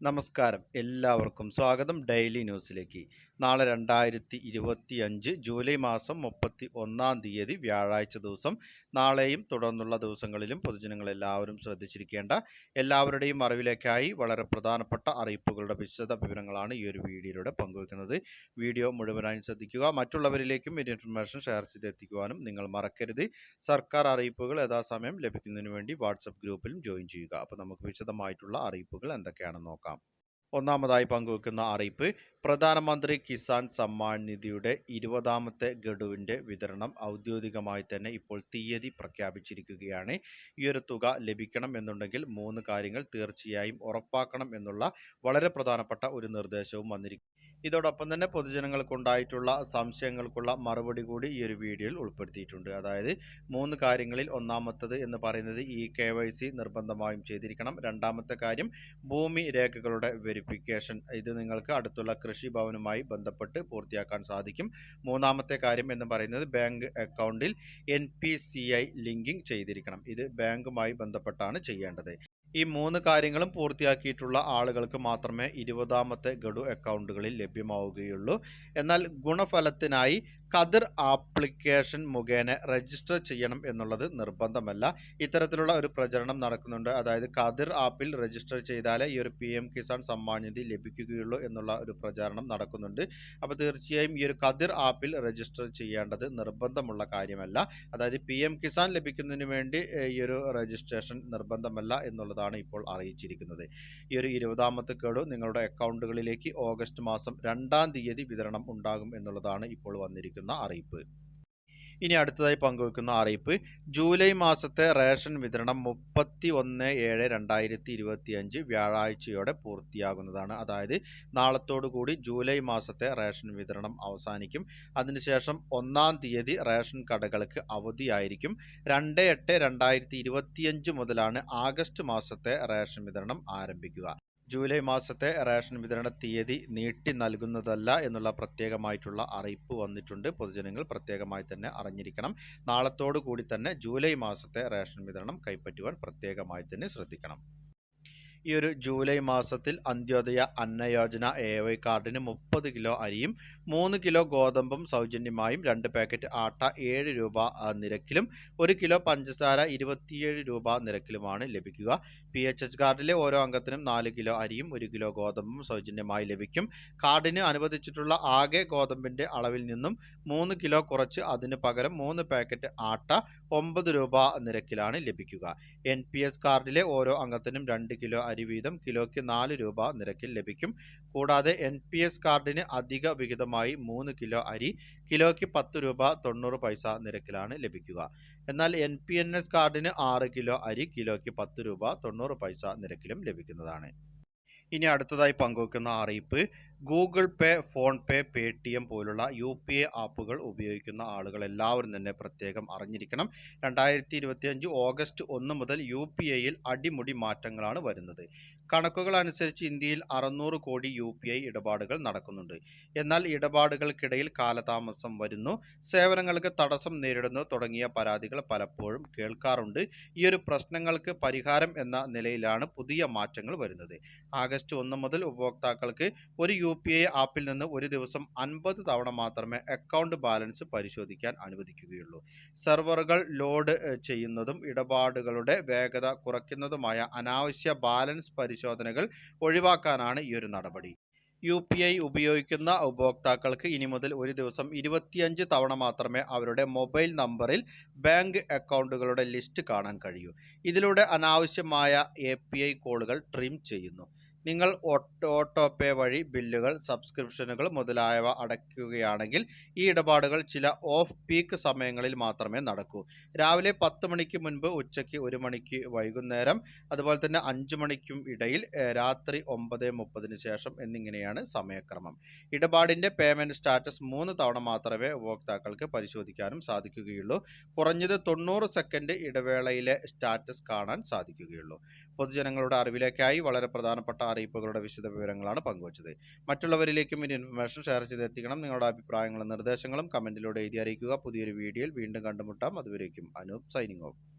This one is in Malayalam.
നമസ്കാരം. എല്ലാവർക്കും സ്വാഗതം ഡെയിലി ന്യൂസിലേക്ക്. നാളെ രണ്ടായിരത്തി ഇരുപത്തി അഞ്ച് ജൂലൈ മാസം മുപ്പത്തി ഒന്നാം തീയതി വ്യാഴാഴ്ച ദിവസം. നാളെയും തുടർന്നുള്ള ദിവസങ്ങളിലും പൊതുജനങ്ങൾ എല്ലാവരും ശ്രദ്ധിച്ചിരിക്കേണ്ട എല്ലാവരുടെയും അറിവിലേക്കായി വളരെ പ്രധാനപ്പെട്ട അറിയിപ്പുകളുടെ വിശദ വിവരങ്ങളാണ് ഈ ഒരു വീഡിയോയിലൂടെ പങ്കുവയ്ക്കുന്നത് വീഡിയോ മുഴുവനായി ശ്രദ്ധിക്കുക. മറ്റുള്ളവരിലേക്കും ഈ ഇൻഫർമേഷൻ ഷെയർ ചെയ്തെത്തിക്കുവാനും നിങ്ങൾ മറക്കരുത്. സർക്കാർ അറിയിപ്പുകൾ യഥാസമയം ലഭിക്കുന്നതിന് വേണ്ടി വാട്സപ്പ് ഗ്രൂപ്പിലും ജോയിൻ ചെയ്യുക. അപ്പോൾ നമുക്ക് വിശദമായിട്ടുള്ള അറിയിപ്പുകൾ എന്തൊക്കെയാണെന്ന് നോക്കാം. ഒന്നാമതായി പങ്കുവെക്കുന്ന അറിയിപ്പ് പ്രധാനമന്ത്രി കിസാൻ സമ്മാൻ നിധിയുടെ ഇരുപതാമത്തെ ഗഡുവിന്റെ വിതരണം ഔദ്യോഗികമായി തന്നെ ഇപ്പോൾ തീയതി പ്രഖ്യാപിച്ചിരിക്കുകയാണ്. ഈ ഒരു തുക ലഭിക്കണം എന്നുണ്ടെങ്കിൽ മൂന്ന് കാര്യങ്ങൾ തീർച്ചയായും ഉറപ്പാക്കണം എന്നുള്ള വളരെ പ്രധാനപ്പെട്ട ഒരു നിർദ്ദേശവും വന്നിരിക്കും ഇതോടൊപ്പം തന്നെ പൊതുജനങ്ങൾക്കുണ്ടായിട്ടുള്ള സംശയങ്ങൾക്കുള്ള മറുപടി കൂടി ഈ ഒരു വീഡിയോയിൽ ഉൾപ്പെടുത്തിയിട്ടുണ്ട്. അതായത് മൂന്ന് കാര്യങ്ങളിൽ ഒന്നാമത്തത് എന്ന് പറയുന്നത് ഈ കെ നിർബന്ധമായും ചെയ്തിരിക്കണം. രണ്ടാമത്തെ കാര്യം ഭൂമി രേഖകളുടെ വെരിഫിക്കേഷൻ. ഇത് നിങ്ങൾക്ക് അടുത്തുള്ള കൃഷി ഭവനുമായി ബന്ധപ്പെട്ട് പൂർത്തിയാക്കാൻ സാധിക്കും. മൂന്നാമത്തെ കാര്യം എന്ന് പറയുന്നത് ബാങ്ക് അക്കൗണ്ടിൽ എൻ ലിങ്കിങ് ചെയ്തിരിക്കണം. ഇത് ബാങ്കുമായി ബന്ധപ്പെട്ടാണ് ചെയ്യേണ്ടത്. ഈ മൂന്ന് കാര്യങ്ങളും പൂർത്തിയാക്കിയിട്ടുള്ള ആളുകൾക്ക് മാത്രമേ ഇരുപതാമത്തെ ഗഡു അക്കൗണ്ടുകളിൽ ലഭ്യമാവുകയുള്ളൂ. എന്നാൽ ഗുണഫലത്തിനായി കതിർ ആപ്ലിക്കേഷൻ മുഖേന രജിസ്റ്റർ ചെയ്യണം എന്നുള്ളത് നിർബന്ധമല്ല. ഇത്തരത്തിലുള്ള ഒരു പ്രചരണം നടക്കുന്നുണ്ട്. അതായത് കതിർ ആപ്പിൽ രജിസ്റ്റർ ചെയ്താലേ ഈ ഒരു പി എം കിസാൻ സമ്മാൻ നിധി ലഭിക്കുകയുള്ളൂ എന്നുള്ള ഒരു പ്രചാരണം നടക്കുന്നുണ്ട്. അപ്പോൾ തീർച്ചയായും ഈ ഒരു കതിർ ആപ്പിൽ രജിസ്റ്റർ ചെയ്യേണ്ടത് നിർബന്ധമുള്ള കാര്യമല്ല. അതായത് പി എം കിസാൻ ലഭിക്കുന്നതിന് വേണ്ടി ഈ ഒരു രജിസ്ട്രേഷൻ നിർബന്ധമല്ല എന്നുള്ളതാണ് ഇപ്പോൾ അറിയിച്ചിരിക്കുന്നത്. ഈ ഒരു ഇരുപതാമത്തെ കേട് നിങ്ങളുടെ അക്കൗണ്ടുകളിലേക്ക് ഓഗസ്റ്റ് മാസം രണ്ടാം തീയതി വിതരണം ഉണ്ടാകും എന്നുള്ളതാണ് ഇപ്പോൾ വന്നിരിക്കുന്ന അറിയിപ്പ്. ഇനി അടുത്തതായി പങ്കുവെക്കുന്ന അറിയിപ്പ്. ജൂലൈ മാസത്തെ റേഷൻ വിതരണം മുപ്പത്തി ഒന്ന് ഏഴ് രണ്ടായിരത്തി ഇരുപത്തി അഞ്ച് വ്യാഴാഴ്ചയോടെ പൂർത്തിയാകുന്നതാണ്. അതായത് നാളത്തോടു കൂടി ജൂലൈ മാസത്തെ റേഷൻ വിതരണം അവസാനിക്കും. അതിനുശേഷം ഒന്നാം തീയതി റേഷൻ കടകൾക്ക് അവധിയായിരിക്കും. രണ്ട് എട്ട് രണ്ടായിരത്തി ഇരുപത്തിയഞ്ച് മുതലാണ് ആഗസ്റ്റ് മാസത്തെ റേഷൻ വിതരണം ആരംഭിക്കുക. ജൂലൈ മാസത്തെ റേഷൻ വിതരണ തീയതി നീട്ടി നൽകുന്നതല്ല എന്നുള്ള പ്രത്യേകമായിട്ടുള്ള അറിയിപ്പ് വന്നിട്ടുണ്ട്. പൊതുജനങ്ങൾ പ്രത്യേകമായി തന്നെ അറിഞ്ഞിരിക്കണം. നാളത്തോടു കൂടി തന്നെ ജൂലൈ മാസത്തെ റേഷൻ വിതരണം കൈപ്പറ്റുവാൻ പ്രത്യേകമായി തന്നെ ശ്രദ്ധിക്കണം. ഈ ഒരു ജൂലൈ മാസത്തിൽ അന്ത്യോദയ അന്നയോജന എ വൈ കാർഡിന് മുപ്പത് കിലോ അരിയും മൂന്ന് കിലോ ഗോതമ്പും സൗജന്യമായും രണ്ട് പാക്കറ്റ് ആട്ട ഏഴ് രൂപ നിരക്കിലും ഒരു കിലോ പഞ്ചസാര ഇരുപത്തിയേഴ് രൂപ നിരക്കിലുമാണ് ലഭിക്കുക. പി എച്ച് എച്ച് കാർഡിലെ ഓരോ അംഗത്തിനും നാല് കിലോ അരിയും ഒരു കിലോ ഗോതമ്പും സൗജന്യമായി ലഭിക്കും. കാർഡിന് അനുവദിച്ചിട്ടുള്ള ആകെ ഗോതമ്പിന്റെ അളവിൽ നിന്നും മൂന്ന് കിലോ കുറച്ച് അതിന് പകരം മൂന്ന് പാക്കറ്റ് ആട്ട ഒമ്പത് രൂപ നിരക്കിലാണ് ലഭിക്കുക. എൻ പി എസ് കാർഡിലെ ഓരോ അംഗത്തിനും രണ്ട് കിലോ അരി വീതം കിലോയ്ക്ക് നാല് രൂപ നിരക്കിൽ ലഭിക്കും. കൂടാതെ എൻ പി എസ് കാർഡിന് അധിക വിഹിതമായി മൂന്ന് കിലോ അരി കിലോയ്ക്ക് പത്ത് രൂപ തൊണ്ണൂറ് പൈസ നിരക്കിലാണ് ലഭിക്കുക. എന്നാൽ എൻ പി എൻ എസ് കാർഡിന് ആറ് കിലോ അരി കിലോയ്ക്ക് പത്ത് രൂപ തൊണ്ണൂറ് പൈസ നിരക്കിലും ലഭിക്കുന്നതാണ്. ഇനി അടുത്തതായി പങ്കുവെക്കുന്ന അറിയിപ്പ് Google Pay PhonePe T M പോലുള്ള യു പി ഐ ആപ്പുകൾ ഉപയോഗിക്കുന്ന ആളുകൾ എല്ലാവരും തന്നെ പ്രത്യേകം അറിഞ്ഞിരിക്കണം. രണ്ടായിരത്തി ഇരുപത്തിയഞ്ച് ഓഗസ്റ്റ് ഒന്ന് മുതൽ യു പി ഐയിൽ അടിമുടി മാറ്റങ്ങളാണ് വരുന്നത്. കണക്കുകൾ അനുസരിച്ച് ഇന്ത്യയിൽ അറുന്നൂറ് കോടി യു പി ഐ ഇടപാടുകൾ നടക്കുന്നുണ്ട്. എന്നാൽ ഇടപാടുകൾക്കിടയിൽ കാലതാമസം വരുന്നു. സേവനങ്ങൾക്ക് തടസ്സം നേരിടുന്നു തുടങ്ങിയ പരാതികൾ പലപ്പോഴും കേൾക്കാറുണ്ട്. ഈ ഒരു പ്രശ്നങ്ങൾക്ക് പരിഹാരം എന്ന നിലയിലാണ് പുതിയ മാറ്റങ്ങൾ വരുന്നത്. ആഗസ്റ്റ് ഒന്ന് മുതൽ ഉപഭോക്താക്കൾക്ക് ഒരു യു ആപ്പിൽ നിന്ന് ഒരു ദിവസം അൻപത് തവണ മാത്രമേ അക്കൗണ്ട് ബാലൻസ് പരിശോധിക്കാൻ അനുവദിക്കുകയുള്ളൂ. സെർവറുകൾ ലോഡ് ചെയ്യുന്നതും ഇടപാടുകളുടെ വേഗത കുറയ്ക്കുന്നതുമായ അനാവശ്യ ബാലൻസ് പരിശോധനകൾ ഒഴിവാക്കാനാണ് ഈ ഒരു നടപടി. യു പി ഐ ഉപയോഗിക്കുന്ന ഉപഭോക്താക്കൾക്ക് ഇനി മുതൽ ഒരു ദിവസം ഇരുപത്തിയഞ്ച് തവണ മാത്രമേ അവരുടെ മൊബൈൽ നമ്പറിൽ ബാങ്ക് അക്കൗണ്ടുകളുടെ ലിസ്റ്റ് കാണാൻ കഴിയൂ. ഇതിലൂടെ അനാവശ്യമായ എ കോളുകൾ ട്രിം ചെയ്യുന്നു. നിങ്ങൾ ഓട്ടോ പേ വഴി ബില്ലുകൾ സബ്സ്ക്രിപ്ഷനുകൾ മുതലായവ അടയ്ക്കുകയാണെങ്കിൽ ഈ ഇടപാടുകൾ ചില ഓഫ് പീക്ക് സമയങ്ങളിൽ മാത്രമേ നടക്കൂ. രാവിലെ പത്ത് മണിക്ക് മുൻപ് ഉച്ചയ്ക്ക് ഒരു മണിക്ക് വൈകുന്നേരം അതുപോലെ തന്നെ അഞ്ച് മണിക്കും ഇടയിൽ രാത്രി ഒമ്പത് മുപ്പതിന് ശേഷം എന്നിങ്ങനെയാണ് സമയക്രമം. ഇടപാടിന്റെ പേയ്മെന്റ് സ്റ്റാറ്റസ് മൂന്ന് തവണ മാത്രമേ ഉപഭോക്താക്കൾക്ക് പരിശോധിക്കാനും സാധിക്കുകയുള്ളൂ. കുറഞ്ഞത് തൊണ്ണൂറ് സെക്കൻഡ് ഇടവേളയിലെ സ്റ്റാറ്റസ് കാണാൻ സാധിക്കുകയുള്ളൂ. പൊതുജനങ്ങളുടെ അറിവിലേക്കായി വളരെ പ്രധാനപ്പെട്ട അറിയിപ്പുകളുടെ വിശദ വിവരങ്ങളാണ് പങ്കുവച്ചത്. മറ്റുള്ളവരിലേക്കും ഈ ഇൻഫർമേഷൻ ഷെയർ ചെയ്തെത്തിക്കണം. നിങ്ങളുടെ അഭിപ്രായങ്ങളും നിർദ്ദേശങ്ങളും കമന്റിലൂടെ എഴുതി അറിയിക്കുക. പുതിയൊരു വീഡിയോയിൽ വീണ്ടും കണ്ടുമുട്ടാം. അതുവരേക്കും അനൂപ് സൈനിങ് ഓഫ്